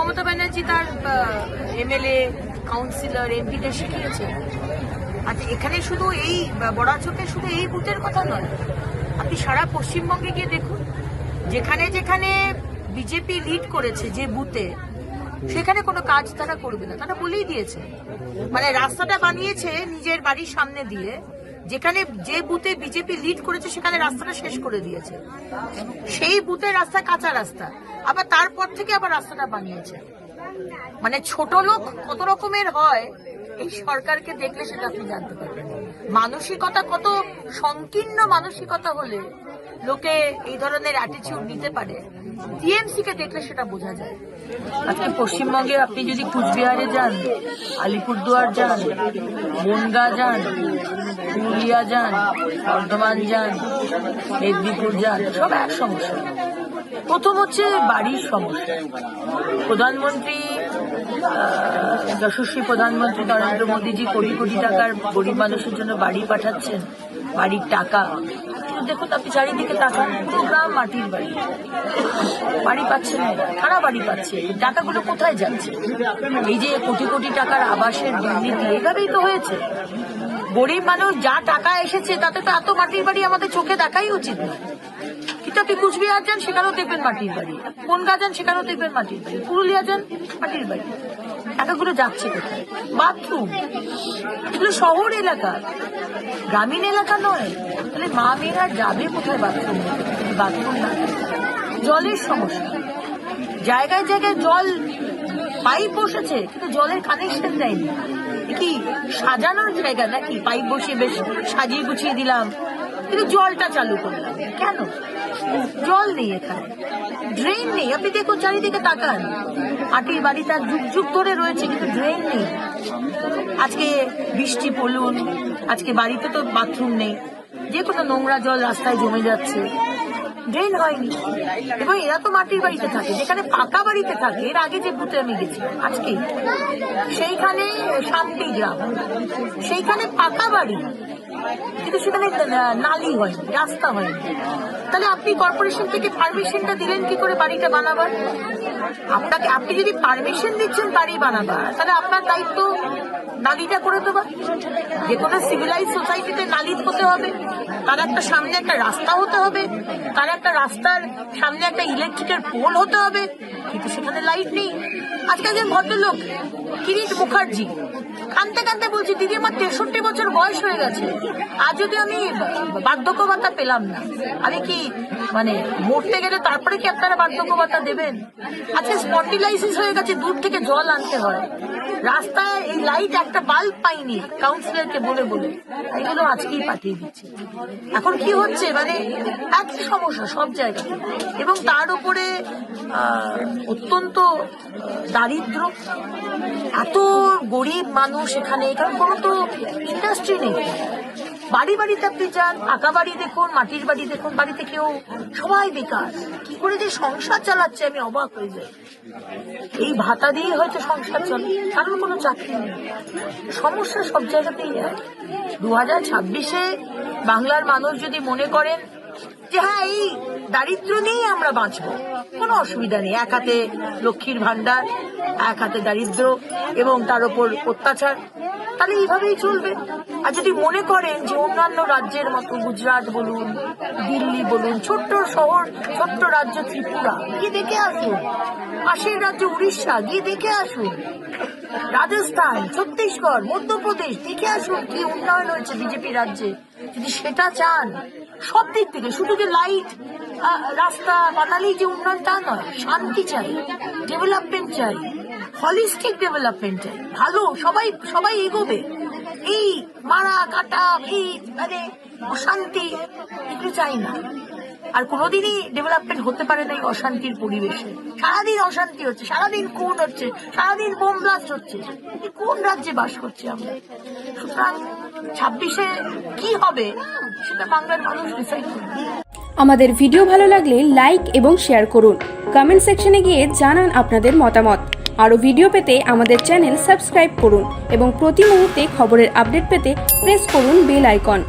মমতা ব্যানার্জি তার MLA councillor এমপিদের শিখিয়েছে। আর এখানে শুধু এই বড়াচোকে শুধু এই বুথের কথা নয়। আপনি সারা পশ্চিমবঙ্গে গিয়ে দেখুন, যেখানে যেখানে বিজেপি লিড করেছে যে বুথে, সেখানে কোনো কাজ তারা করবে না। তারা বলেই দিয়েছে। মানে রাস্তাটা বানিয়েছে নিজের বাড়ির সামনে দিয়ে। যেখানে যে বুথে বিজেপি লিড করেছে, সেখানে রাস্তাটা শেষ করে দিয়েছে। সেই বুথের রাস্তা কাঁচা রাস্তা। আবার তারপর থেকে আবার রাস্তাটা বানিয়েছে। মানে ছোট লোক কত রকমের হয়, এই সরকারকে দেখলে সেটা আপনি জানতে পারবেন। মানসিকতা কত সংকীর্ণ মানসিকতা হলে লোকে এই ধরনের অ্যাটিচিউড নিতে পারে। টিএমসি কে দেখলে সেটা বোঝা যায়। আজকে পশ্চিমবঙ্গে আপনি যদি কুচবিহারে যান, আলিপুরদুয়ার যান বনগা যান, পুরুলিয়া যান, বর্ধমান যান, মেদিনীপুর যান, সব এক সমস্যা। প্রথম হচ্ছে বাড়ির সমস্যা। প্রধানমন্ত্রী যশস্বী প্রধানমন্ত্রী নরেন্দ্র মোদীজি কোটি কোটি টাকার গরিব মানুষের জন্য বাড়ি পাঠাচ্ছেন, বাড়ির টাকা। দেখুন আপনি চারিদিকে তাকান, পুরা মাটির বাড়ি। বাড়ি পাচ্ছে না। কারা বাড়ি পাচ্ছে? টাকাগুলো কোথায় যাচ্ছে? এই যে কোটি কোটি টাকার আবাসের দুর্নীতি, এভাবেই তো হয়েছে। গরিব মানুষ যা টাকা এসেছে, তাতে তো এত মাটির বাড়ি আমাদের চোখে দেখাই উচিত না। কিন্তু আপনি কুচবিহার যান, সেখানেও দেখবেন মাটির বাড়ি। বনগা যান, সেখানেও দেখবেন মাটির বাড়ি। পুরুলিয়া যান, মাটির বাড়ি। টাকাগুলো যাচ্ছে কোথায়? বাথরুম। এগুলো শহর এলাকা। গ্রামীণ এলাকা নয়। তাহলে মা মেয়েরা যাবে কোথায় বাথরুম? বাথরুম না। জলের সমস্যা। জায়গায় জায়গায় জল পাইপ বসেছে, কিন্তু জলের কানেকশন দেয়নি। কি সাজানোর জায়গা নাকি? পাইপ বসিয়ে বেশ সাজিয়ে গুছিয়ে দিলাম। কিন্তু জলটা চালু করলাম কেন? জল নেই এখানে। ড্রেন নেই। আপনি দেখুন, চারিদিকে তাকান। আটির বাড়ি তার যুগ যুগ ধরে রয়েছে, কিন্তু ড্রেন নেই। আজকে বৃষ্টি পড়ুন, আজকে বাড়িতে তো বাথরুম নেই। যে কোনো নোংরা জল রাস্তায় জমে যাচ্ছে। ড্রেন হয়নি এবং এরা তো মাটির বাড়িতে থাকে। যেখানে পাকা বাড়িতে থাকে, এর আগে যে বুথে আমি গেছি, আজকে। সেইখানে শান্তি গ্রাম। সেইখানে পাকা বাড়ি। কিন্তু সেখানে নালি হয়নি রাস্তা হয়নি তাহলে আপনি কর্পোরেশন থেকে পারমিশনটা দিলেন কি করে বাড়িটা বানাবার? আপনাকে, আপনি যদি পারমিশন দিচ্ছেন বাড়ি বানাবার, তাহলে আপনার দায়িত্ব নালিটা করে দেওয়া যে কোনো সিভিলাইজ সোসাইটিতে নালি হতে হবে, তার একটা সামনে একটা রাস্তা হতে হবে, তার একটা রাস্তার সামনে একটা ইলেকট্রিকের পোল হতে হবে, কিন্তু সেখানে লাইট নেই। আজকে একজন ভদ্রলোক, কিরিট মুখার্জি। কানতে কানতে বলছি, দিদি, আমার তেষট্টি বছর বয়স হয়ে গেছে। আর যদি আমি বার্ধক্য ভাতা পেলাম না। আমি কি মানে মরতে গেলে তারপরে কি আপনারা বার্ধক্য ভাতা দেবেন? আজকে স্পন্ডিলাইসিস হয়ে গেছে, দূর থেকে জল আনতে হয়। রাস্তায় এই লাইট একটা বাল্ব পাইনি কাউন্সিলরকে বলে বলে। এগুলো আজকেই পাঠিয়ে দিচ্ছে। এখন কি হচ্ছে? মানে একই সমস্যা। সব জায়গায়। এবং তার উপরে অত্যন্ত দারিদ্র। এত গরিব মানুষ এখানে কারণ কোনো তো ইন্ডাস্ট্রি নেই। বাড়ি বাড়িতে আপনি যান, পাকা বাড়ি দেখুন, মাটির বাড়ি দেখুন, বাড়িতে কেউ, সবাই বেকার। কি করে যে সংসার চালাচ্ছে, আমি অবাক হয়ে যাই। এই ভাতা দিয়ে হয়তো সংসার চলে কারণ কোনো চাকরি নেই। সমস্যা সব জায়গাতেই এক। দু হাজার ছাব্বিশে বাংলার মানুষ যদি মনে করেন যে হ্যাঁ এই দারিদ্র নিয়েই আমরা বাঁচবো। কোনো অসুবিধা নেই। এক হাতে লক্ষ্মীর ভান্ডার এক হাতে দারিদ্র এবং তার উপর অত্যাচার, তাহলে এইভাবেই চলবে। আর যদি মনে করেন যে অন্যান্য রাজ্যের মতো গুজরাট বলুন, দিল্লি বলুন, ছোট্ট শহর, ছোট্ট রাজ্য ত্রিপুরা, গিয়ে দেখে আসুন। পাশের রাজ্য উড়িষ্যা, গিয়ে দেখে আসুন। রাজস্থান, ছত্তিশগড়, মধ্যপ্রদেশ, দেখে আসুন কি উন্নয়ন হয়েছে বিজেপি রাজ্যে। যদি সেটা চান সব দিক থেকে, শুধু যে লাইট রাস্তা বানালেই যে উন্নয়ন তা নয়, শান্তি চাই ডেভেলপমেন্ট চাই হলিস্টিক ডেভেলপমেন্ট চাই, ভালো, সবাই সবাই এগোবে। এই মারা, কাটা ভিড় মানে অশান্তি, এগুলো চাই না। আর কোনোদিনই ডেভেলপমেন্ট হতে পারে না এই অশান্তির পরিবেশে। সারাদিন অশান্তি হচ্ছে, সারাদিন খুন হচ্ছে, সারাদিন বোম ব্লাস্ট হচ্ছে। কোন রাজ্যে বাস করছি আমরা? সুতরাং ছাব্বিশে কি হবে সেটা বাংলার মানুষ ডিসাইড করবে। আমাদের ভিডিও ভালো লাগলে লাইক এবং শেয়ার করুন। কমেন্ট সেকশনে গিয়ে জানান আপনাদের মতামত। আরও ভিডিও পেতে আমাদের চ্যানেল সাবস্ক্রাইব করুন এবং প্রতি মুহূর্তে খবরের আপডেট পেতে প্রেস করুন বেল আইকন